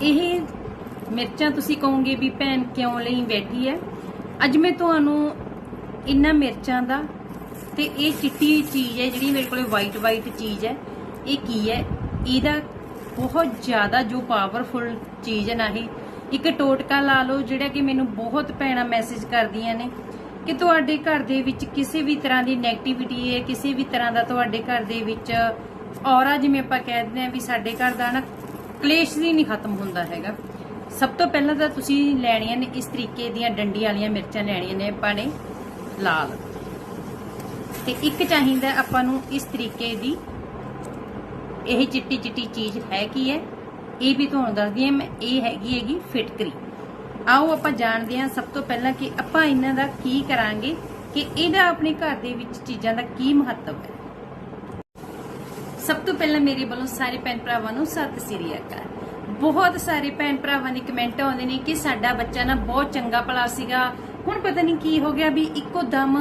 ਇਹ ਮਿਰਚਾਂ ਤੁਸੀਂ ਕਹੋਗੇ ਵੀ ਭੈਣ ਕਿਉਂ ਲਈ ਬੈਠੀ ਹੈ ਅੱਜ ਮੈਂ ਤੁਹਾਨੂੰ ਇਹਨਾਂ ਮਿਰਚਾਂ ਦਾ ਤੇ ਇਹ ਚਿੱਟੀ ਚੀਜ਼ ਹੈ ਜਿਹੜੀ ਮੇਰੇ ਕੋਲੇ ਵਾਈਟ ਵਾਈਟ ਚੀਜ਼ ਹੈ ਇਹ ਕੀ ਹੈ ਇਹਦਾ ਬਹੁਤ ਜ਼ਿਆਦਾ ਜੋ ਪਾਵਰਫੁਲ ਚੀਜ਼ ਹੈ ਨਾ ਹੀ ਇੱਕ ਟੋਟਕਾ ਲਾ ਲਓ, ਜਿਹੜਾ ਕਿ ਮੈਨੂੰ ਬਹੁਤ ਭੈਣਾਂ ਮੈਸੇਜ ਕਰਦੀਆਂ ਨੇ ਕਿ ਤੁਹਾਡੇ ਘਰ ਦੇ ਵਿੱਚ ਕਿਸੇ ਵੀ ਤਰ੍ਹਾਂ ਦੀ 네ਗੇਟਿਵਿਟੀ ਹੈ ਕਿਸੇ ਵੀ ਤਰ੍ਹਾਂ ਦਾ ਤੁਹਾਡੇ ਘਰ ਦੇ ਵਿੱਚ ਔਰਾ ਜਿਵੇਂ ਆਪਾਂ ਕਹਿ ਦਿੰਦੇ ਆ ਵੀ ਸਾਡੇ ਘਰ ਦਾ ਨਾ ਕਲੇਸ਼ ਹੀ ਨਹੀਂ ਖਤਮ ਹੁੰਦਾ ਹੈਗਾ। ਸਭ ਤੋਂ ਪਹਿਲਾਂ ਤਾਂ ਤੁਸੀਂ ਲੈਣੀਆਂ ਨੇ ਇਸ ਤਰੀਕੇ ਦੀਆਂ ਡੰਡੀ ਵਾਲੀਆਂ ਮਿਰਚਾਂ ਲੈਣੀਆਂ ਨੇ ਆਪਾਂ ਨੇ ਲਾਲ। ਤੇ ਇੱਕ ਚਾਹੀਦਾ ਆਪਾਂ ਨੂੰ ਇਸ ਤਰੀਕੇ ਦੀ ਇਹ ਚਿੱਟੀ ਚਿੱਟੀ ਚੀਜ਼ ਹੈ ਕੀ ਹੈ? ਇਹ ਵੀ ਤੁਹਾਨੂੰ ਦੱਸਦੀ ਹਾਂ ਇਹ ਹੈਗੀ ਹੈਗੀ ਫਿਟਕਰੀ। ਆਓ ਆਪਾਂ ਜਾਣਦੇ ਹਾਂ ਸਭ ਤੋਂ ਪਹਿਲਾਂ ਕਿ ਆਪਾਂ ਇਹਨਾਂ ਦਾ ਕੀ ਕਰਾਂਗੇ, ਕਿ ਇਹਦਾ ਆਪਣੇ ਘਰ ਦੇ ਵਿੱਚ ਚੀਜ਼ਾਂ ਦਾ ਕੀ ਮਹੱਤਵ ਹੈ। ਸਭ ਤੋਂ ਪਹਿਲਾਂ ਮੇਰੇ ਵੱਲੋਂ ਸਾਰੇ ਭੈਣ ਭਰਾਵਾਂ ਨੂੰ ਸਤਿ ਸ੍ਰੀ ਅਕਾਲ। ਬਹੁਤ ਸਾਰੇ ਭੈਣ ਭਰਾਵਾਂ ਦੇ ਕਮੈਂਟ ਆਉਂਦੇ ਨੇ ਕਿ ਸਾਡਾ ਬੱਚਾ ਨਾ ਬਹੁਤ ਚੰਗਾ ਭਲਾ ਸੀਗਾ। ਹੁਣ ਪਤਾ ਨਹੀਂ ਕੀ ਹੋ ਗਿਆ ਵੀ ਇੱਕੋ ਦਮ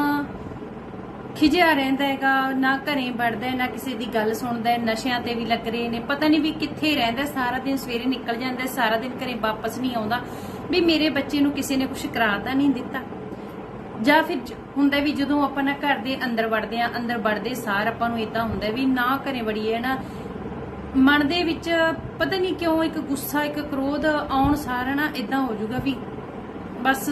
ਖਿਜਿਆ ਰਹਿੰਦਾ ਹੈਗਾ ਨਾ ਘਰੇ ਵੜਦਾ ਨਾ ਕਿਸੇ ਦੀ ਗੱਲ ਸੁਣਦਾ ਹੈ, ਨਸ਼ਿਆਂ ਤੇ ਵੀ ਲੱਗ ਰਹੇ ਨੇ। ਪਤਾ ਨਹੀਂ ਵੀ ਕਿੱਥੇ ਰਹਿੰਦਾ ਸਾਰਾ ਦਿਨ ਸਵੇਰੇ ਨਿਕਲ ਜਾਂਦਾ ਸਾਰਾ ਦਿਨ ਘਰੇ ਵਾਪਸ ਨਹੀਂ ਆਉਂਦਾ। ਵੀ ਮੇਰੇ ਬੱਚੇ ਨੂੰ ਕਿਸੇ ਨੇ ਕੁਝ ਕਰਾਤਾ ਨਹੀਂ ਦਿੱਤਾ। ਜਾਂ ਫਿਰ ਹੁੰਦਾ ਵੀ ਜਦੋਂ ਆਪਾਂ ਨਾ ਘਰ ਦੇ ਅੰਦਰ ਵੜਦੇ ਆ ਅੰਦਰ ਵੜਦੇ ਸਾਰ ਆਪਾਂ ਨੂੰ ਇਦਾਂ ਹੁੰਦਾ ਵੀ ਨਾ ਘਰੇ ਵੜੀਏ ਨਾ? ਮਨ ਦੇ ਵਿੱਚ ਪਤਾ ਨਹੀਂ ਕਿਉਂ ਇੱਕ ਗੁੱਸਾ, ਇੱਕ ਕ੍ਰੋਧ ਆਉਣ ਸਾਰ ਨਾ ਇਦਾਂ ਹੋ ਜਾਊਗਾ ਵੀ ਬਸ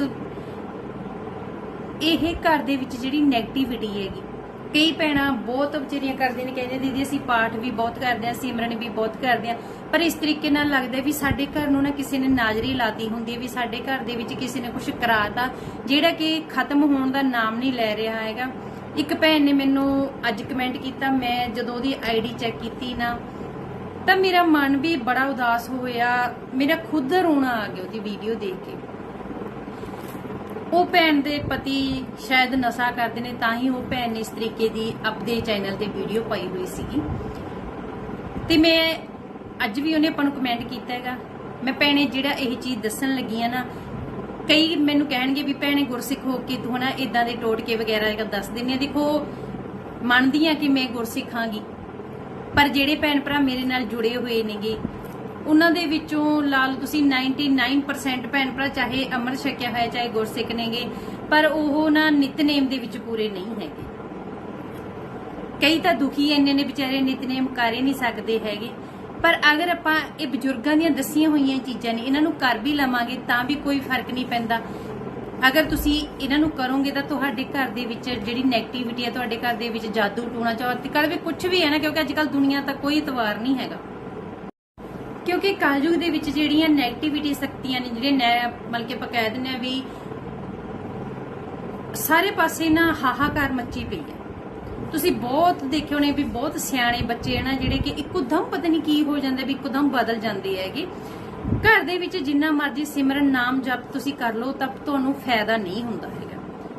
ਇਹ ਘਰ ਦੇ ਵਿੱਚ ਜਿਹੜੀ 네ਗੇਟਿਵਿਟੀ ਹੈਗੀ ਕਈ ਭੈਣਾਂ ਬਹੁਤ ਵਿਚਾਰੀਆਂ ਕਰਦੇ ਨੇ ਕਹਿੰਦੇ ਦੀਦੀ, ਅਸੀਂ ਪਾਠ ਵੀ ਬਹੁਤ ਕਰਦੇ ਆ ਸਿਮਰਨ ਵੀ ਬਹੁਤ ਕਰਦੇ ਆ ਪਰ ਇਸ ਤਰੀਕੇ ਨਾਲ ਲੱਗਦਾ ਵੀ ਸਾਡੇ ਘਰ ਨੂੰ ਨਾ ਕਿਸੇ ਨੇ ਨਾਜ਼ਰੀ ਲਾਤੀ ਹੁੰਦੀ ਵੀ ਸਾਡੇ ਘਰ ਦੇ ਵਿੱਚ ਕਿਸੇ ਨੇ ਕੁਝ ਕਰਾਤਾ, ਜਿਹੜਾ ਕਿ ਖਤਮ ਹੋਣ ਦਾ ਨਾਮ ਨਹੀਂ ਲੈ ਰਿਹਾ ਹੈਗਾ। ਇੱਕ ਭੈਣ ਨੇ ਮੈਨੂੰ ਅੱਜ ਕਮੈਂਟ ਕੀਤਾ, ਮੈਂ ਜਦੋਂ ਉਹਦੀ ਆਈਡੀ ਚੈੱਕ ਕੀਤੀ ਨਾ, ਤਾਂ ਮੇਰਾ ਮਨ ਵੀ ਬੜਾ ਉਦਾਸ ਹੋਇਆ। ਮੇਰਾ ਖੁਦ ਰੋਣਾ ਆ ਗਿਆ ਉਹਦੀ ਵੀਡੀਓ ਦੇਖ ਕੇ। ਉਹ ਭੈਣ ਦੇ ਪਤੀ ਸ਼ਾਇਦ ਨਸ਼ਾ ਕਰਦੇ ਨੇ, ਤਾਂ ਹੀ ਉਹ ਭੈਣ ਨੇ ਇਸ ਤਰੀਕੇ ਦੀ ਆਪਣੇ ਚੈਨਲ ਤੇ ਵੀਡੀਓ ਪਾਈ ਹੋਈ ਸੀਗੀ। ਤੇ ਮੈਂ ਅੱਜ ਵੀ ਉਹਨੇ ਆਪਾਂ ਨੂੰ ਕਮੈਂਟ ਕੀਤਾ ਹੈਗਾ। ਮੈਂ ਭੈਣੇ ਜਿਹੜਾ ਇਹ ਚੀਜ਼ ਦੱਸਣ ਲੱਗੀ ਆ ਨਾ, ਕਈ ਮੈਨੂੰ ਕਹਿਣਗੇ ਵੀ ਭੈਣੇ ਗੁਰਸਿੱਖ ਹੋ ਕੇ ਤੂੰ ਨਾ ਇਦਾਂ ਦੇ ਟੋਟਕੇ ਵਗੈਰਾ ਦੱਸ ਦਿੰਨੀ ਆ। ਦੇਖੋ, ਮੰਨਦੀ ਆ ਕਿ ਮੈਂ ਗੁਰਸਿੱਖਾਂਗੀ ਪਰ ਜਿਹੜੇ ਭੈਣ ਭਰਾ ਮੇਰੇ ਨਾਲ ਜੁੜੇ ਹੋਏ ਨੇਗੇ ਉਹਨਾਂ ਦੇ ਵਿੱਚੋਂ ਲਾ ਲਓ ਤੁਸੀਂ 99% ਭੈਣ ਭਰਾ, ਚਾਹੇ ਅਮਰ ਛਕਿਆ ਹੋਇਆ, ਚਾਹੇ ਗੁਰਸਿੱਖ ਨੇਗੇ, ਪਰ ਉਹ ਨਾ ਨਿਤਨੇਮ ਦੇ ਵਿੱਚ ਪੂਰੇ ਨਹੀਂ ਹੈਗੇ। ਕਈ ਤਾਂ ਦੁਖੀ ਇੰਨੇ ਨੇ ਵਿਚਾਰੇ ਨਿਤਨੇਮ ਕਰ ਹੀ ਨਹੀਂ ਸਕਦੇ ਹੈਗੇ। ਪਰ ਅਗਰ ਆਪਾਂ ਇਹ ਬਜ਼ੁਰਗਾਂ ਦੀਆਂ ਦੱਸੀਆਂ ਹੋਈਆਂ ਚੀਜ਼ਾਂ ਨੇ, ਇਹਨਾਂ ਨੂੰ ਕਰ ਵੀ ਲਵਾਂਗੇ, ਤਾਂ ਵੀ ਕੋਈ ਫ਼ਰਕ ਨਹੀਂ ਪੈਂਦਾ। ਅਗਰ ਤੁਸੀਂ ਇਹਨਾਂ ਨੂੰ ਕਰੋਗੇ ਤਾਂ ਤੁਹਾਡੇ ਘਰ ਦੇ ਵਿੱਚ ਜਿਹੜੀ 네ਗੇਟਿਵਿਟੀ ਹੈ ਤੁਹਾਡੇ ਘਰ ਦੇ ਵਿੱਚ ਜਾਦੂ ਟੂਣਾ ਚੌਤਿਕਲ ਵੀ ਕੁਝ ਵੀ ਹੈ ਨਾ, ਕਿਉਂਕਿ ਅੱਜ ਕੱਲ ਦੁਨੀਆ ਤਾਂ ਕੋਈ ਇਤਵਾਰ ਨਹੀਂ ਹੈਗਾ। ਕਿਉਂਕਿ ਕਲਯੁਗ ਦੇ ਵਿੱਚ ਜਿਹੜੀਆਂ 네ਗੇਟਿਵਿਟੀ ਸ਼ਕਤੀਆਂ ਨੇ ਜਿਹੜੇ ਮਤਲਬ ਕਿ ਆਪਾਂ ਕਹਿ ਦਿੰਦੇ ਆ ਵੀ ਸਾਰੇ ਪਾਸੇ ਨਾ ਹਾਹਾਕਾਰ ਮੱਚੀ ਪਈ ਹੈ। ਤੁਸੀਂ ਬਹੁਤ ਦੇਖਿਓ ਨੇ ਵੀ ਬਹੁਤ ਸਿਆਣੇ ਬੱਚੇ ਹਨ ਜਿਹੜੇ ਕਿ ਇੱਕੋਦਮ ਪਤਾ ਨਹੀਂ ਕੀ ਹੋ ਜਾਂਦਾ, ਵੀ ਇੱਕੋਦਮ ਬਦਲ ਜਾਂਦੇ ਹੈਗੇ। ਘਰ ਦੇ ਵਿੱਚ ਜਿੰਨਾ ਮਰਜ਼ੀ ਸਿਮਰਨ ਨਾਮ ਜਪ ਤੁਸੀਂ ਕਰ ਲਓ ਤਾਂ ਤੁਹਾਨੂੰ ਫਾਇਦਾ ਨਹੀਂ ਹੁੰਦਾ ਹੈਗਾ।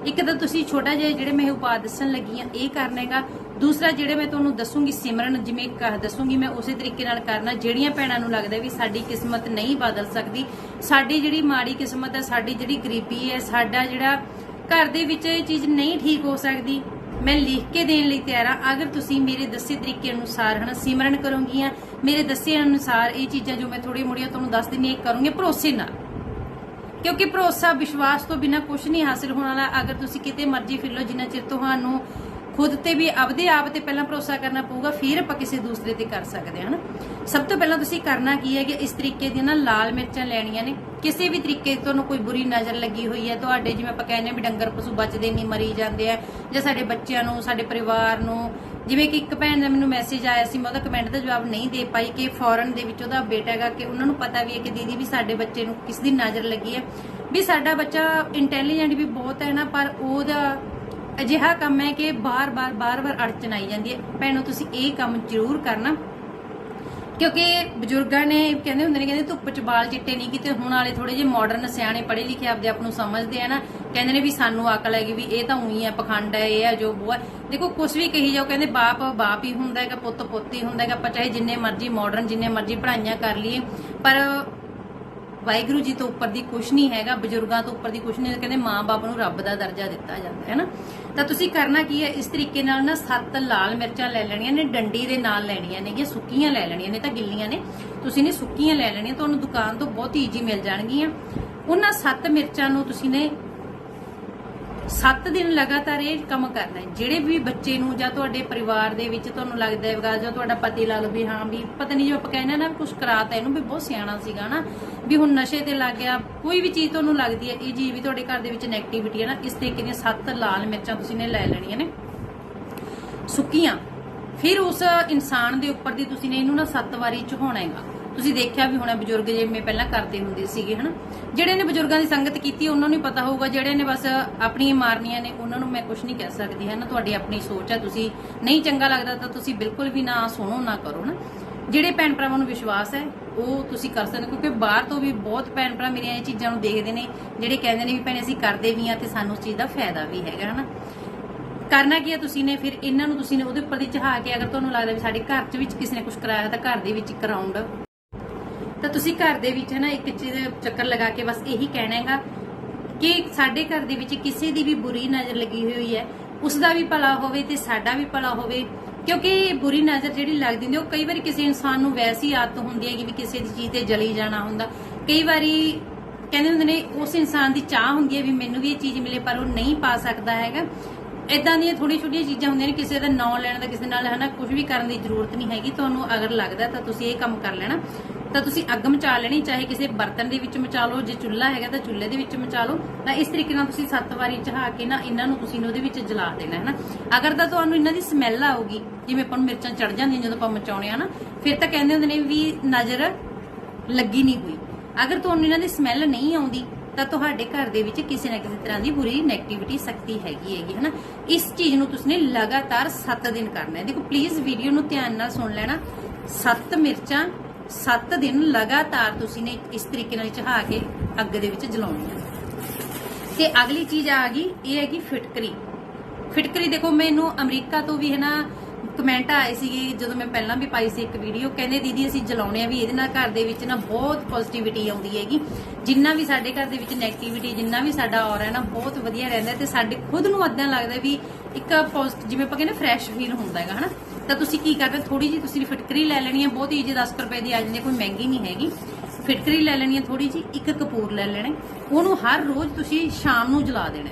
ਇੱਕ ਤਾਂ ਤੁਸੀਂ ਛੋਟਾ ਜਿਹਾ ਜਿਹੜੇ ਮੈਂ ਉਪਾਅ ਦੱਸਣ ਲੱਗੀ ਆ ਇਹ ਕਰਨਾ ਹੈਗਾ। ਦੂਸਰਾ ਜਿਹੜੇ ਮੈਂ ਤੁਹਾਨੂੰ ਦੱਸੂਗੀ ਸਿਮਰਨ ਜਿਵੇਂ ਕਹ ਦੱਸੂਗੀ ਮੈਂ ਉਸੇ ਤਰੀਕੇ ਨਾਲ ਕਰਨਾ। ਜਿਹੜੀਆਂ ਭੈਣਾਂ ਨੂੰ ਲੱਗਦਾ ਵੀ ਸਾਡੀ ਕਿਸਮਤ ਨਹੀਂ ਬਦਲ ਸਕਦੀ ਸਾਡੀ ਜਿਹੜੀ ਮਾੜੀ ਕਿਸਮਤ ਹੈ ਸਾਡੀ ਜਿਹੜੀ ਗਰੀਬੀ ਹੈ ਸਾਡਾ ਜਿਹੜਾ ਘਰ ਦੇ ਵਿੱਚ ਇਹ ਚੀਜ਼ ਨਹੀਂ ਠੀਕ ਹੋ ਸਕਦੀ ਮੈਂ ਲਿਖ ਕੇ ਦੇਣ ਲਈ ਤਿਆਰ ਆ ਅਗਰ ਤੁਸੀਂ ਮੇਰੇ ਦੱਸੇ ਤਰੀਕੇ ਅਨੁਸਾਰ ਹਨਾ ਸਿਮਰਨ ਕਰੋਗੀਆਂ ਮੇਰੇ ਦੱਸੇ ਅਨੁਸਾਰ ਇਹ ਚੀਜ਼ਾਂ ਜੋ ਮੈਂ ਥੋੜੀ ਮੋੜੀਆਂ ਤੁਹਾਨੂੰ ਦੱਸ ਦਿੰਨੀ ਹਾਂ, ਇਹ ਕਰੋਗੇ ਭਰੋਸੇ ਨਾਲ। ਕਿਉਂਕਿ ਭਰੋਸਾ, ਵਿਸ਼ਵਾਸ ਤੋਂ ਬਿਨਾ ਕੁਝ ਨਹੀਂ ਹਾਸਿਲ ਹੋਣ ਵਾਲਾ। ਅਗਰ ਤੁਸੀਂ ਕਿਤੇ ਮਰਜ਼ੀ ਫਿਰ ਜਿੰਨਾ ਚਿਰ ਤੁਹਾਨੂੰ ਖੁਦ ਤੇ ਵੀ ਆਪਦੇ ਆਪ ਤੇ ਪਹਿਲਾਂ ਭਰੋਸਾ ਕਰਨਾ ਪਊਗਾ, ਫਿਰ ਆਪਾਂ ਕਿਸੇ ਦੂਸਰੇ ਤੇ ਕਰ ਸਕਦੇ ਹਾਂ ਸਭ ਤੋਂ ਪਹਿਲਾਂ ਤੁਸੀਂ ਕਰਨਾ ਕੀ ਹੈ ਕਿ ਇਸ ਤਰੀਕੇ ਦੀਆਂ ਨਾ ਲਾਲ ਮਿਰਚਾਂ ਲੈਣੀਆਂ ਨੇ। ਕਿਸੇ ਵੀ ਤਰੀਕੇ ਤੁਹਾਨੂੰ ਕੋਈ ਬੁਰੀ ਨਜ਼ਰ ਲੱਗੀ ਹੋਈ ਹੈ, ਤੁਹਾਡੇ ਜਿਵੇਂ ਆਪਾਂ ਕਹਿੰਦੇ ਵੀ ਡੰਗਰ ਪਸ਼ੂ ਬਚਦੇ ਨਹੀਂ, ਮਰੀ ਜਾਂਦੇ ਆ, ਜਾਂ ਸਾਡੇ ਬੱਚਿਆਂ ਨੂੰ, ਸਾਡੇ ਪਰਿਵਾਰ ਨੂੰ ਜਿਵੇਂ ਕਿ ਇੱਕ ਭੈਣ ਦਾ ਮੈਨੂੰ ਮੈਸੇਜ ਆਇਆ ਸੀ, ਮੈਂ ਉਹਦਾ ਕਮੈਂਟ ਦਾ ਜਵਾਬ ਨਹੀਂ ਦੇ ਪਾਈ ਕਿ ਫੋਰਨ ਦੇ ਵਿੱਚ ਉਹਦਾ ਬੇਟਾ ਹੈਗਾ ਕਿ ਉਹਨਾਂ ਨੂੰ ਪਤਾ ਵੀ ਹੈ ਕਿ ਦੀਦੀ ਵੀ ਸਾਡੇ ਬੱਚੇ ਨੂੰ ਕਿਸ ਦੀ ਨਜ਼ਰ ਲੱਗੀ ਹੈ। ਵੀ ਸਾਡਾ ਬੱਚਾ ਇੰਟੈਲੀਜੈਂਟ ਵੀ ਬਹੁਤ ਹੈ ਨਾ, ਪਰ ਉਹਦਾ ਅਜਿਹਾ ਕੰਮ ਹੈ ਕਿ ਬਾਰ-ਬਾਰ ਬਾਰ-ਬਾਰ ਅੜਚਨ ਆਈ ਜਾਂਦੀ ਹੈ। ਭੈਣੋ, ਤੁਸੀਂ ਇਹ ਕੰਮ ਜ਼ਰੂਰ ਕਰਨਾ। ਕਿਉਂਕਿ ਬਜ਼ੁਰਗਾਂ ਨੇ ਕਹਿੰਦੇ ਹੁੰਦੇ ਨੇ, ਕਹਿੰਦੇ ਧੁੱਪ 'ਚ ਬਾਲ ਚਿੱਟੇ ਨਹੀਂ ਕੀਤੇ, ਹੁਣ ਵਾਲੇ ਥੋੜੇ ਜਿਹੇ ਮਾਡਰਨ ਸਿਆਣੇ, ਪੜ੍ਹੇ ਲਿਖੇ ਆਪਦੇ ਆਪ ਨੂੰ ਸਮਝਦੇ ਆ ਨਾ। ਕਹਿੰਦੇ ਨੇ ਵੀ ਸਾਨੂੰ ਅਕਲ ਹੈਗੀ ਵੀ ਇਹ ਤਾਂ ਉਹੀ ਹੈ, ਪਖੰਡ ਹੈ, ਇਹ ਹੈ ਜੋ ਉਹ ਦੇਖੋ ਕੁਝ ਵੀ ਕਹੀ ਜਾਓ, ਕਹਿੰਦੇ ਬਾਪ ਬਾਪ ਹੀ ਹੁੰਦਾ ਹੈਗਾ, ਪੁੱਤ ਪੁੱਤ ਹੀ ਹੁੰਦਾ ਹੈਗਾ। ਆਪਾਂ ਚਾਹੇ ਜਿੰਨੇ ਮਰਜ਼ੀ ਮਾਡਰਨ ਜਿੰਨੇ ਮਰਜ਼ੀ ਪੜ੍ਹਾਈਆਂ ਕਰ ਲਈਏ, ਪਰ ਵਾਹਿਗੁਰੂ ਜੀ ਤੋਂ ਉੱਪਰ ਦੀ ਕੁਛ ਨਹੀਂ ਹੈਗਾ, ਬਜ਼ੁਰਗਾਂ ਤੋਂ ਉੱਪਰ ਦੀ ਕੁਛ ਨਹੀਂ, ਕਹਿੰਦੇ ਮਾਂ-ਬਾਪ ਨੂੰ ਰੱਬ ਦਾ ਦਰਜਾ ਦਿੱਤਾ ਜਾਂਦਾ, ਹੈ ਨਾ? ਤਾਂ ਤੁਸੀਂ ਕਰਨਾ ਕੀ ਹੈ, ਇਸ ਤਰੀਕੇ ਨਾਲ ਨਾ ਸੱਤ ਲਾਲ ਮਿਰਚਾਂ ਲੈ ਲੈਣੀਆਂ ਨੇ, ਡੰਡੀ ਦੇ ਨਾਲ ਲੈਣੀਆਂ ਨੇ ਜਾਂ ਸੁੱਕੀਆਂ ਲੈ ਲੈਣੀਆਂ ਨੇ ਤਾਂ ਗਿੱਲੀਆਂ ਨੇ। ਤੁਸੀਂ ਨੇ ਸੁੱਕੀਆਂ ਲੈ ਲੈਣੀਆਂ, ਤੁਹਾਨੂੰ ਦੁਕਾਨ ਤੋਂ ਬਹੁਤ ਈਜ਼ੀ ਮਿਲ ਜਾਣਗੀਆਂ। ਉਹਨਾਂ ਸੱਤ ਮਿਰਚਾਂ ਨੂੰ ਤੁਸੀਂ ਨੇ 7 ਦਿਨ ਲਗਾਤਾਰ ਇਹ ਕੰਮ ਕਰਨਾ ਹੈ। ਜਿਹੜੇ ਵੀ ਬੱਚੇ ਨੂੰ ਜਾਂ ਤੁਹਾਡੇ ਪਰਿਵਾਰ ਦੇ ਵਿੱਚ ਤੁਹਾਨੂੰ ਲੱਗਦਾ ਹੈਗਾ ਜਾਂ ਤੁਹਾਡਾ ਪਤੀ ਲਾ ਵੀ ਹਾਂ ਵੀ ਪਤਾ ਨਹੀਂ ਜੋ ਆਪਾਂ ਕਹਿੰਦੇ ਨਾ ਕੁਝ ਕਰਾਤਾ ਇਹਨੂੰ ਵੀ ਬਹੁਤ ਸਿਆਣਾ ਸੀਗਾ ਨਾ, ਵੀ ਹੁਣ ਨਸ਼ੇ ਤੇ ਲੱਗ ਗਿਆ, ਕੋਈ ਵੀ ਚੀਜ਼ ਤੁਹਾਨੂੰ ਲੱਗਦੀ ਹੈ, ਇਹ ਚੀਜ਼ ਵੀ ਤੁਹਾਡੇ ਘਰ ਦੇ ਵਿੱਚ ਨੈਗੇਟਿਵਿਟੀ ਹੈ ਨਾ, ਇਸ ਤਰੀਕੇ ਦੀਆਂ ਸੱਤ ਲਾਲ ਮਿਰਚਾਂ ਤੁਸੀਂ ਨੇ ਲੈ ਲੈਣੀਆਂ ਨੇ। ਸੁੱਕੀਆਂ। ਫਿਰ ਉਸ ਇਨਸਾਨ ਦੇ ਉੱਪਰ ਦੀ ਤੁਸੀਂ ਨੇ ਇਹਨੂੰ ਨਾ ਸੱਤ ਵਾਰੀ ਚਹਾਉਣਾ ਹੈਗਾ। ਤੁਸੀਂ ਦੇਖਿਆ ਵੀ ਹੋਣਾ ਬਜ਼ੁਰਗ ਜਿਵੇਂ ਪਹਿਲਾਂ ਕਰਦੇ ਹੁੰਦੇ ਸੀਗੇ, ਹਨਾ? ਜਿਹੜੇ ਨੇ ਬਜ਼ੁਰਗਾਂ ਦੀ ਸੰਗਤ ਕੀਤੀ, ਉਹਨਾਂ ਨੂੰ ਪਤਾ ਹੋਊਗਾ ਜਿਹੜੇ ਨੇ ਬਸ ਆਪਣੀਆਂ ਮਾਰਨੀਆਂ ਨੇ, ਉਹਨਾਂ ਨੂੰ ਮੈਂ ਕੁਝ ਨਹੀਂ ਕਹਿ ਸਕਦੀ ਹੈ ਨਾ ਤੁਹਾਡੀ ਆਪਣੀ ਸੋਚ ਹੈ ਤੁਸੀਂ ਨਹੀਂ ਚੰਗਾ ਲੱਗਦਾ ਤਾਂ ਤੁਸੀਂ ਬਿਲਕੁਲ ਵੀ ਨਾ ਸੁਣੋ, ਨਾ ਕਰੋ ਨਾ ਜਿਹੜੇ ਭੈਣ ਭਰਾਵਾਂ ਨੂੰ ਵਿਸ਼ਵਾਸ ਹੈ, ਉਹ ਤੁਸੀਂ ਕਰ ਸਕਦੇ ਕਿਉਂਕਿ ਬਾਹਰ ਤੋਂ ਵੀ ਬਹੁਤ ਭੈਣ ਭਰਾ ਮੇਰੀਆਂ ਇਹ ਚੀਜ਼ਾਂ ਨੂੰ ਦੇਖਦੇ ਨੇ, ਜਿਹੜੇ ਕਹਿੰਦੇ ਨੇ ਵੀ ਭੈਣੇ ਅਸੀਂ ਕਰਦੇ ਵੀ ਆ ਤੇ ਸਾਨੂੰ ਉਸ ਚੀਜ਼ ਦਾ ਫਾਇਦਾ ਵੀ ਹੈਗਾ, ਹਨਾ? ਕਰਨਾ ਕੀ ਹੈ ਤੁਸੀਂ ਨੇ, ਫਿਰ ਇਹਨਾਂ ਨੂੰ ਤੁਸੀਂ ਨੇ ਉਹਦੇ ਉੱਪਰ ਦੀ ਚਹਾ ਕੇ ਅਗਰ ਤੁਹਾਨੂੰ ਲੱਗਦਾ ਵੀ ਸਾਡੇ ਘਰ 'ਚ ਵਿੱਚ ਕਿਸੇ ਨੇ ਕੁਝ ਕਰਾਇਆ ਤਾਂ ਘਰ ਦੇ ਵਿੱਚ ਇੱਕ ਰਾਉਂਡ ਤਾਂ ਤੁਸੀਂ ਘਰ ਦੇ ਵਿੱਚ ਨਾ ਇੱਕ ਚੀਜ਼ ਚੱਕਰ ਲਗਾ ਕੇ ਬਸ ਇਹੀ ਕਹਿਣਾ ਹੈਗਾ ਕਿ ਸਾਡੇ ਘਰ ਦੇ ਵਿੱਚ ਕਿਸੇ ਦੀ ਵੀ ਬੁਰੀ ਨਜ਼ਰ ਲੱਗੀ ਹੋਈ ਹੈ, ਉਸ ਦਾ ਵੀ ਭਲਾ ਹੋਵੇ ਤੇ ਸਾਡਾ ਵੀ ਭਲਾ ਹੋਵੇ, ਕਿਉਂਕਿ ਬੁਰੀ ਨਜ਼ਰ ਜਿਹੜੀ ਲੱਗਦੀ ਹੁੰਦੀ ਉਹ ਕਈ ਵਾਰੀ ਕਿਸੇ ਇਨਸਾਨ ਨੂੰ ਵੈਸੀ ਆਦਤ ਹੁੰਦੀ ਹੈ ਕਿ ਵੀ ਕਿਸੇ ਦੀ ਚੀਜ਼ ਤੇ ਜਲੀ ਜਾਣਾ ਹੁੰਦਾ। ਕਈ ਵਾਰੀ ਕਹਿੰਦੇ ਹੁੰਦੇ ਨੇ, ਉਸ ਇਨਸਾਨ ਦੀ ਚਾਹ ਹੁੰਦੀ ਹੈ ਵੀ ਮੈਨੂੰ ਵੀ ਇਹ ਚੀਜ਼ ਮਿਲੇ, ਪਰ ਉਹ ਨਹੀਂ ਪਾ ਸਕਦਾ ਹੈਗਾ। ਇਦਾਂ ਦੀਆਂ ਥੋੜੀ ਛੋਟੀਆਂ ਚੀਜ਼ਾਂ ਹੁੰਦੀਆਂ ਨੇ, ਕਿਸੇ ਦਾ ਨਾਂ ਲੈਣ ਦਾ, ਕਿਸੇ ਨਾਲ ਹਨਾ ਕੁਝ ਵੀ ਕਰਨ ਦੀ ਜ਼ਰੂਰਤ ਨਹੀਂ ਹੈਗੀ, ਤੁਹਾਨੂੰ ਅਗਰ ਲੱਗਦਾ ਤਾਂ ਤੁਸੀਂ ਇਹ ਕੰਮ ਕਰ ਲੈਣਾ। ਤਾਂ ਤੁਸੀਂ ਅੱਗ ਮਚਾ ਲੈਣੀ, ਚਾਹੇ ਕਿਸੇ ਬਰਤਨ ਦੇ ਵਿੱਚ ਮਚਾ ਲਓ, ਜੇ ਚੁੱਲ੍ਹਾ ਹੈਗਾ ਤਾਂ ਚੁੱਲ੍ਹੇ ਦੇ ਵਿੱਚ ਮਚਾ ਲਓ। ਤਾਂ ਇਸ ਤਰੀਕੇ ਨਾਲ ਤੁਸੀਂ ਸੱਤ ਵਾਰੀ ਚਹਾ ਕੇ ਨਾ ਇਹਨਾਂ ਨੂੰ ਤੁਸੀਂ ਉਹਦੇ ਵਿੱਚ ਜਲਾ ਦੇਣਾ ਹੈ ਨਾ ਅਗਰ ਤਾਂ ਤੁਹਾਨੂੰ ਇਹਨਾਂ ਦੀ ਸਮੈਲ ਆਊਗੀ, ਜਿਵੇਂ ਆਪਾਂ ਨੂੰ ਮਿਰਚਾਂ ਚੜ ਜਾਂਦੀਆਂ ਜਦੋਂ ਆਪਾਂ ਮਚਾਉਣੇ ਆ ਨਾ, ਫਿਰ ਤਾਂ ਕਹਿੰਦੇ ਹੁੰਦੇ ਨੇ ਵੀ ਨਜ਼ਰ ਲੱਗੀ ਨਹੀਂ ਹੋਈ। ਅਗਰ ਤੁਹਾਨੂੰ ਇਹਨਾਂ ਦੀ ਸਮੈਲ ਨਹੀਂ ਆਉਂਦੀ, ਤਾਂ ਤੁਹਾਡੇ ਘਰ ਦੇ ਵਿੱਚ ਕਿਸੇ ਨਾ ਕਿਸੇ ਤਰ੍ਹਾਂ ਦੀ ਬੁਰੀ ਨੈਗੇਟਿਵਿਟੀ ਸ਼ਕਤੀ ਹੈਗੀ ਹੈਗੀ, ਹਨਾ? ਇਸ ਚੀਜ਼ ਨੂੰ ਤੁਸੀਂ ਲਗਾਤਾਰ 7 ਦਿਨ ਕਰਨਾ ਹੈ। ਦੇਖੋ ਪਲੀਜ਼ ਵੀਡੀਓ ਨੂੰ ਧਿਆਨ ਨਾਲ ਸੁਣ ਲੈਣਾ। 7 ਮਿਰਚਾਂ 7 ਦਿਨ ਲਗਾਤਾਰ ਤੁਸੀਂ ਨੇ ਇਸ ਤਰੀਕੇ ਨਾਲ ਚਹਾ ਕੇ ਅੱਗ ਦੇ ਵਿੱਚ ਜਲਾਉਣੀਆਂ ਤੇ ਅਗਲੀ ਚੀਜ਼ ਆ ਗਈ, ਇਹ ਹੈਗੀ ਫਿਟਕਰੀ। ਫਿਟਕਰੀ ਦੇਖੋ, ਮੈਨੂੰ ਅਮਰੀਕਾ ਤੋਂ ਵੀ ਹੈ ਨਾ, ਕਮੈਂਟ ਆਏ ਸੀਗੇ, ਜਦੋਂ ਮੈਂ ਪਹਿਲਾਂ ਵੀ ਪਾਈ ਸੀ ਇੱਕ ਵੀਡੀਓ, ਕਹਿੰਦੇ ਦੀਦੀ ਅਸੀਂ ਜਲਾਉਣੇ ਆ ਵੀ ਇਹਦੇ ਨਾਲ ਘਰ ਦੇ ਵਿੱਚ ਨਾ ਬਹੁਤ ਪੋਜ਼ਿਟਿਵਿਟੀ ਆਉਂਦੀ ਹੈਗੀ। ਜਿੰਨਾ ਵੀ ਸਾਡੇ ਘਰ ਦੇ ਵਿੱਚ ਨੈਗੇਟਿਵਿਟੀ ਜਿੰਨਾ ਵੀ ਸਾਡਾ ਔਰ ਹੈ ਨਾ ਬਹੁਤ ਵਧੀਆ ਰਹਿੰਦਾ ਤੇ ਸਾਡੇ ਖੁਦ ਨੂੰ ਇਦਾਂ ਲੱਗਦਾ ਵੀ ਇੱਕ ਪੋਜ਼ਿਟਿਵ ਜਿਵੇਂ ਆਪਾਂ ਕਹਿੰਦੇ ਫਰੈਸ਼ ਫੀਲ ਹੁੰਦਾ ਹੈਗਾ, ਹਨਾ? ਤਾਂ ਤੁਸੀਂ ਕੀ ਕਰਦੇ ਥੋੜੀ ਜੀ ਤੁਸੀਂ ਫਿਟਕਰੀ ਲੈ ਲੈਣੀ ਹੈ, ਬਹੁਤ ਈਜ਼ੀ 10 ਰੁਪਏ ਦੀ ਆ ਜਾਂਦੀ ਕੋਈ ਮਹਿੰਗੀ ਨਹੀਂ ਹੈਗੀ। ਫਿਟਕਰੀ ਲੈ ਲੈਣੀ ਹੈ ਥੋੜੀ ਜੀ ਇੱਕ ਕਪੂਰ ਲੈ ਲੈਣਾ। ਉਹਨੂੰ ਹਰ ਰੋਜ਼ ਤੁਸੀਂ ਸ਼ਾਮ ਨੂੰ ਜਲਾ ਦੇਣਾ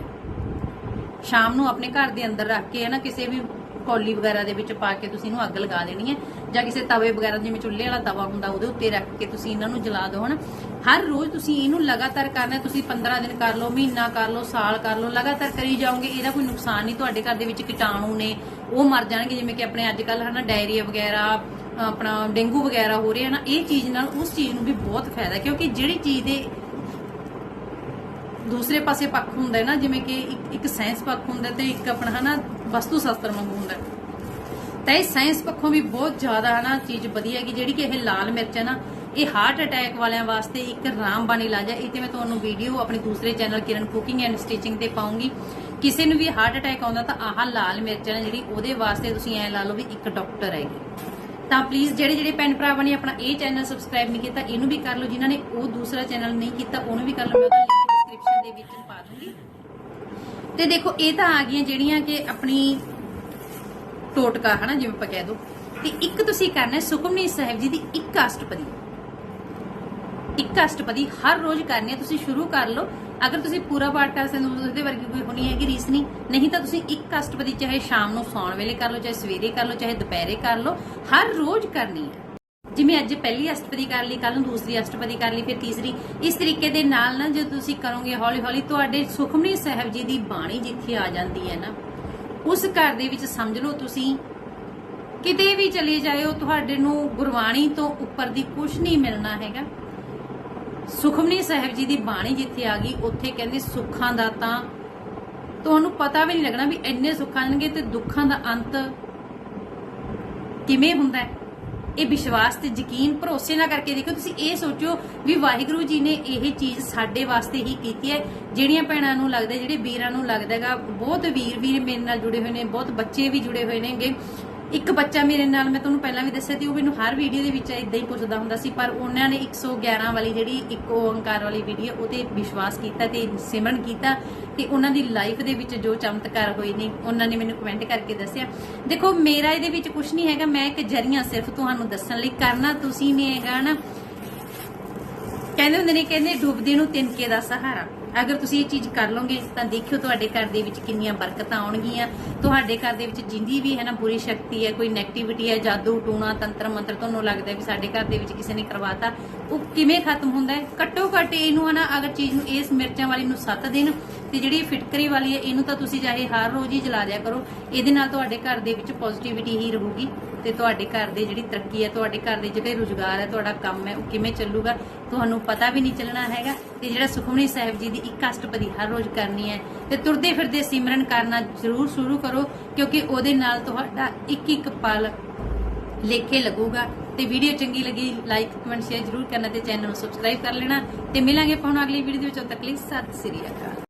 ਸ਼ਾਮ ਨੂੰ ਆਪਣੇ ਘਰ ਦੇ ਅੰਦਰ ਰੱਖ ਕੇ ਹੈ ਨਾ, ਕਿਸੇ ਵੀ ਕੌਲੀ ਵਗੈਰਾ ਦੇ ਵਿੱਚ ਪਾ ਕੇ ਤੁਸੀਂ ਇਹਨੂੰ ਅੱਗ ਲਗਾ ਦੇਣੀ ਹੈ, ਜਾਂ ਕਿਸੇ ਤਵੇ ਵਗੈਰਾ, ਜਿਵੇਂ ਚੁੱਲ੍ਹੇ ਵਾਲਾ ਤਵਾ ਹੁੰਦਾ, ਉਹਦੇ ਉੱਤੇ ਰੱਖ ਕੇ ਤੁਸੀਂ ਇਹਨਾਂ ਨੂੰ ਜਲਾ ਦਿਓ, ਹਨਾ। ਹਰ ਰੋਜ਼ ਤੁਸੀਂ ਇਹਨੂੰ ਲਗਾਤਾਰ ਕਰਨਾ ਤੁਸੀਂ 15 ਦਿਨ ਕਰ ਲਓ, ਮਹੀਨਾ ਕਰ ਲਓ, ਸਾਲ ਕਰ ਲਓ, ਲਗਾਤਾਰ ਕਰੀ ਜਾਓਗੇ, ਇਹਦਾ ਕੋਈ ਨੁਕਸਾਨ ਨਹੀਂ, ਤੁਹਾਡੇ ਘਰ ਦੇ ਵਿੱਚ ਕੀਟਾਣੂ ਨੇ ਉਹ ਮਰ ਜਾਣਗੇ, ਜਿਵੇਂ ਕਿ ਆਪਣੇ ਅੱਜ ਕੱਲ ਹਨਾ ਡਾਇਰੀਆ ਵਗੈਰਾ, ਆਪਣਾ ਡੇਂਗੂ ਵਗੈਰਾ ਹੋ ਰਿਹਾ ਨਾ, ਇਹ ਚੀਜ਼ ਨਾਲ ਉਸ ਚੀਜ਼ ਨੂੰ ਵੀ ਬਹੁਤ ਫਾਇਦਾ, ਕਿਉਂਕਿ ਜਿਹੜੀ ਚੀਜ਼ ਦੇ ਦੂਸਰੇ ਪਾਸੇ ਪੱਖ ਹੁੰਦਾ ਹੈ ਨਾ, ਜਿਵੇਂ ਕਿ ਇੱਕ ਸਾਇੰਸ ਪੱਖ ਹੁੰਦਾ ਤੇ ਇੱਕ ਆਪਣਾ ਹਨਾ ਵਸਤੂ ਸ਼ਾਸਤਰ ਵਾਂਗੂ ਹੁੰਦਾ ਤਾਂ ਇਹ ਸਾਇੰਸ ਪੱਖੋਂ ਵੀ ਬਹੁਤ ਜ਼ਿਆਦਾ ਹਨਾ ਚੀਜ਼ ਵਧੀਆ ਹੈਗੀ, ਜਿਹੜੀ ਕਿ ਇਹ ਲਾਲ ਮਿਰਚ ਹੈ ਨਾ, ਇਹ ਹਾਰਟ ਅਟੈਕ ਵਾਲਿਆਂ ਵਾਸਤੇ ਇੱਕ ਰਾਮਬਾਣ ਇਲਾਜ ਇਹ ਤੇ ਮੈਂ ਤੁਹਾਨੂੰ ਵੀਡੀਓ ਆਪਣੇ ਦੂਸਰੇ channel Kiran cooking and stitching ਤੇ ਪਾਉਂਗੀ। ਕਿਸੇ ਨੂੰ ਵੀ ਹਾਰਟ ਅਟੈਕ ਆਉਂਦਾ ਤਾਂ ਆਹ ਲਾਲ ਮਿਰਚ ਹੈ ਜਿਹੜੀ ਉਹਦੇ ਵਾਸਤੇ ਤੁਸੀਂ ਐ ਲਾ ਲਓ ਵੀ ਇੱਕ ਡਾਕਟਰ ਹੈਗੀ। ਤਾਂ ਪਲੀਜ਼ ਜਿਹੜੇ ਜਿਹੜੇ ਭੈਣ ਭਰਾਵਾਂ ਨੇ ਆਪਣਾ ਇਹ ਚੈਨਲ ਸਬਸਕ੍ਰਾਈਬ ਨਹੀਂ ਕੀਤਾ, ਇਹਨੂੰ ਵੀ ਕਰ ਲਓ। ਜਿਨ੍ਹਾਂ ਨੇ ਉਹ ਦੂਸਰਾ ਚੈਨਲ ਨਹੀਂ ਕੀਤਾ, ਉਹਨੂੰ ਵੀ ਕਰ ਲਓ। ਮੈਂ ਉਹਦਾ ਲਿੰਕ ਡਿਸਕ੍ਰਿਪਸ਼ਨ ਦੇ ਵਿੱਚ ਪਾ ਦੂੰਗੀ। ਤੇ ਦੇਖੋ, ਇਹ ਤਾਂ ਆ ਗਈਆਂ ਜਿਹੜੀਆਂ ਕਿ ਆਪਣੀ ਟੋਟਕਾ, ਹਨਾ, ਜਿਵੇਂ ਆਪਾਂ ਕਹਿ ਦੋ। ਤੇ ਇੱਕ ਤੁਸੀਂ ਕਰਨਾ ਹੈ ਸੁਖਮਨੀ ਸਾਹਿਬ ਜੀ ਦੀ ਇੱਕ ਅਸ਼ਟਪਦੀ। ਇੱਕ ਅਸ਼ਟਪਦੀ ਹਰ ਰੋਜ਼ ਕਰਨੀ ਹੈ, ਤੁਸੀਂ ਸ਼ੁਰੂ ਕਰ ਲਓ। ਅਗਰ ਤੁਸੀਂ ਪੂਰਾ ਪਾਠ ਕਰ ਸਕਦੇ ਹੋ ਉਹਦੇ ਵਰਗੀ ਕੋਈ ਹੋਣੀ ਹੈਗੀ ਰੀਸ ਨਹੀਂ ਨਹੀਂ ਤਾਂ ਤੁਸੀਂ ਇੱਕ ਅਸ਼ਟਪਦੀ ਚਾਹੇ ਸ਼ਾਮ ਨੂੰ ਸੌਣ ਵੇਲੇ ਕਰ ਲਓ, ਚਾਹੇ ਸਵੇਰੇ ਕਰ ਲਓ, ਚਾਹੇ ਦੁਪਹਿਰੇ ਕਰ ਲਓ, ਹਰ ਰੋਜ਼ ਕਰਨੀ ਹੈ। ਜਿਵੇਂ ਅੱਜ ਪਹਿਲੀ ਅਸ਼ਟਪਦੀ ਕਰ ਲਈ ਕੱਲ ਨੂੰ ਦੂਸਰੀ ਅਸ਼ਟਪਦੀ ਕਰ ਲਈ, ਫਿਰ ਤੀਸਰੀ। ਇਸ ਤਰੀਕੇ ਦੇ ਨਾਲ ਨਾ ਜੇ ਤੁਸੀਂ ਕਰੋਗੇ ਹੌਲੀ ਹੌਲੀ ਤੁਹਾਡੇ ਸੁਖਮਨੀ ਸਾਹਿਬ ਜੀ ਦੀ ਬਾਣੀ ਜਿੱਥੇ ਆ ਜਾਂਦੀ ਹੈ ਨਾ, ਉਸ ਘਰ ਦੇ ਵਿੱਚ ਸਮਝ ਲਓ ਤੁਸੀਂ, ਕਿਤੇ ਵੀ ਚਲੇ ਜਾਇਓ, ਤੁਹਾਡੇ ਨੂੰ ਗੁਰਬਾਣੀ ਤੋਂ ਉੱਪਰ ਦੀ ਕੁਝ ਨਹੀਂ ਮਿਲਣਾ ਹੈਗਾ। ਸੁਖਮਨੀ ਸਾਹਿਬ ਜੀ ਦੀ ਬਾਣੀ ਜਿੱਥੇ ਆ ਗਈ, ਉੱਥੇ ਕਹਿੰਦੇ ਸੁੱਖਾਂ ਦਾ ਤਾਂ ਤੁਹਾਨੂੰ ਪਤਾ ਵੀ ਨਹੀਂ ਲੱਗਣਾ ਵੀ ਇੰਨੇ ਸੁੱਖ ਆਣਗੇ ਤੇ ਦੁੱਖਾਂ ਦਾ ਅੰਤ ਕਿਵੇਂ ਹੁੰਦਾ ਹੈ। ਇਹ ਵਿਸ਼ਵਾਸ ਤੇ ਯਕੀਨ ਭਰੋਸੇ ਨਾਲ ਕਰਕੇ ਦੇਖੋ, ਤੁਸੀਂ ਇਹ ਸੋਚਿਓ ਵੀ ਵਾਹਿਗੁਰੂ ਜੀ ਨੇ ਇਹ ਚੀਜ਼ ਸਾਡੇ ਵਾਸਤੇ ਹੀ ਕੀਤੀ ਹੈ। ਜਿਹੜੀਆਂ ਭੈਣਾਂ ਨੂੰ ਲੱਗਦਾ, ਜਿਹੜੇ ਵੀਰਾਂ ਨੂੰ ਲੱਗਦਾ ਹੈਗਾ, ਬਹੁਤ ਵੀਰ ਵੀਰ ਮੇਰੇ ਨਾਲ ਜੁੜੇ ਹੋਏ ਨੇ, ਬਹੁਤ ਬੱਚੇ ਵੀ ਜੁੜੇ ਹੋਏ ਨੇਗੇ। ਇੱਕ ਬੱਚਾ ਮੇਰੇ ਨਾਲ, ਮੈਂ ਤੁਹਾਨੂੰ ਪਹਿਲਾਂ ਵੀ ਦੱਸਿਆ ਸੀ, ਉਹ ਮੈਨੂੰ ਹਰ ਵੀਡੀਓ ਦੇ ਵਿੱਚ ਇਦਾਂ ਹੀ ਪੁੱਛਦਾ ਹੁੰਦਾ ਸੀ, ਪਰ ਉਹਨਾਂ ਨੇ 111 ਵਾਲੀ ਜਿਹੜੀ ਇੱਕ ਓੰਕਾਰ ਵਾਲੀ ਵੀਡੀਓ ਉਹਤੇ ਵਿਸ਼ਵਾਸ ਕੀਤਾ ਤੇ ਸਿਮਰਨ ਕੀਤਾ ਤੇ ਉਹਨਾਂ ਦੀ ਲਾਈਫ ਦੇ ਵਿੱਚ ਜੋ ਚਮਤਕਾਰ ਹੋਏ ਨੇ, ਉਹਨਾਂ ਨੇ ਮੈਨੂੰ ਕਮੈਂਟ ਕਰਕੇ ਦੱਸਿਆ। ਦੇਖੋ, ਮੇਰਾ ਇਹਦੇ ਵਿੱਚ ਕੁਝ ਨਹੀਂ ਹੈਗਾ, ਮੈਂ ਇੱਕ ਜਰੀਆ ਸਿਰਫ ਤੁਹਾਨੂੰ ਦੱਸਣ ਲਈ, ਕਰਨਾ ਤੁਸੀਂ ਨੇ ਹੈਗਾ ਨਾ। ਕਹਿੰਦੇ ਹੁੰਦੇ ਨੇ, ਕਹਿੰਦੇ ਡੁੱਬਦੇ ਨੂੰ ਤਿਨਕੇ ਦਾ ਸਹਾਰਾ। ਅਗਰ ਤੁਸੀਂ ਇਹ ਚੀਜ਼ ਕਰ ਲਓਗੇ, ਤਾਂ ਦੇਖਿਓ ਤੁਹਾਡੇ ਘਰ ਦੇ ਵਿੱਚ ਕਿੰਨੀਆਂ ਬਰਕਤਾਂ ਆਉਣਗੀਆਂ। ਤੁਹਾਡੇ ਘਰ ਦੇ ਵਿੱਚ ਜਿੰਦੀ ਵੀ ਹੈ ਨਾ, ਬੁਰੀ ਸ਼ਕਤੀ ਹੈ, ਕੋਈ ਨੈਗੇਟਿਵਿਟੀ ਹੈ, ਜਾਦੂ, ਟੂਣਾ ਤੰਤਰ ਮੰਤਰ ਤੁਹਾਨੂੰ ਲੱਗਦਾ ਵੀ ਸਾਡੇ ਘਰ ਦੇ ਵਿੱਚ ਕਿਸੇ ਨੇ ਕਰਵਾਤਾ। ਉਹ ਕਿਵੇਂ ਖਤਮ ਹੁੰਦਾ ਹੈ? ਘੱਟੋ ਘੱਟ ਇਹਨੂੰ ਹੈ ਨਾ, ਅਗਰ ਚੀਜ਼ ਨੂੰ ਇਸ ਮਿਰਚਾਂ ਵਾਲੀ ਨੂੰ 7 ਦਿਨ ਤੇ ਜਿਹੜੀ ਫਿਟਕਰੀ ਵਾਲੀ ਹੈ, ਇਹਨੂੰ ਤਾਂ ਤੁਸੀਂ ਚਾਹੇ ਹਰ ਰੋਜ਼ ਹੀ ਜਲਾ ਦਿਆ ਕਰੋ। ਇਹਦੇ ਨਾਲ ਤੁਹਾਡੇ ਘਰ ਦੇ ਵਿੱਚ ਪੋਜ਼ਿਟਿਵਿਟੀ ਹੀ ਰਹੂਗੀ। ਤੇ ਤੁਹਾਡੇ ਘਰ ਦੀ ਜਿਹੜੀ ਤਰੱਕੀ ਹੈ, ਤੁਹਾਡੇ ਘਰ ਦੇ ਜਿਹੜੇ ਰੁਜ਼ਗਾਰ ਹੈ, ਤੁਹਾਡਾ ਕੰਮ ਹੈ, ਉਹ ਕਿਵੇਂ ਚੱਲੂਗਾ, ਤੁਹਾਨੂੰ ਪਤਾ ਵੀ ਨਹੀਂ ਚੱਲਣਾ ਹੈਗਾ। ਤੇ ਜਿਹੜਾ ਸੁਖਮਨੀ ਸਾਹਿਬ ਜੀ ਦੀ ਇੱਕ ਅਸ਼ਟਪਦੀ ਹਰ ਰੋਜ਼ ਕਰਨੀ ਹੈ, ਤੇ ਤੁਰਦੇ ਫਿਰਦੇ ਸਿਮਰਨ ਕਰਨਾ ਜ਼ਰੂਰ ਸ਼ੁਰੂ ਕਰੋ, ਕਿਉਂਕਿ ਉਹਦੇ ਨਾਲ ਤੁਹਾਡਾ ਇੱਕ ਇੱਕ ਪਲ ਲੇਖੇ ਲੱਗੂਗਾ। ਤੇ ਵੀਡੀਓ ਚੰਗੀ ਲੱਗੀ ਲਾਈਕ ਕਮੈਂਟ ਸ਼ੇਅਰ ਜ਼ਰੂਰ ਕਰਨਾ ਤੇ ਚੈਨਲ ਨੂੰ ਸਬਸਕ੍ਰਾਈਬ ਕਰ ਲੈਣਾ। ਤੇ ਮਿਲਾਂਗੇ ਆਪਾਂ ਅਗਲੀ ਵੀਡੀਓ ਦੇ ਵਿੱਚ ਤੱਕ ਲਈ ਸਤਿ ਸ੍ਰੀ ਅਕਾਲ।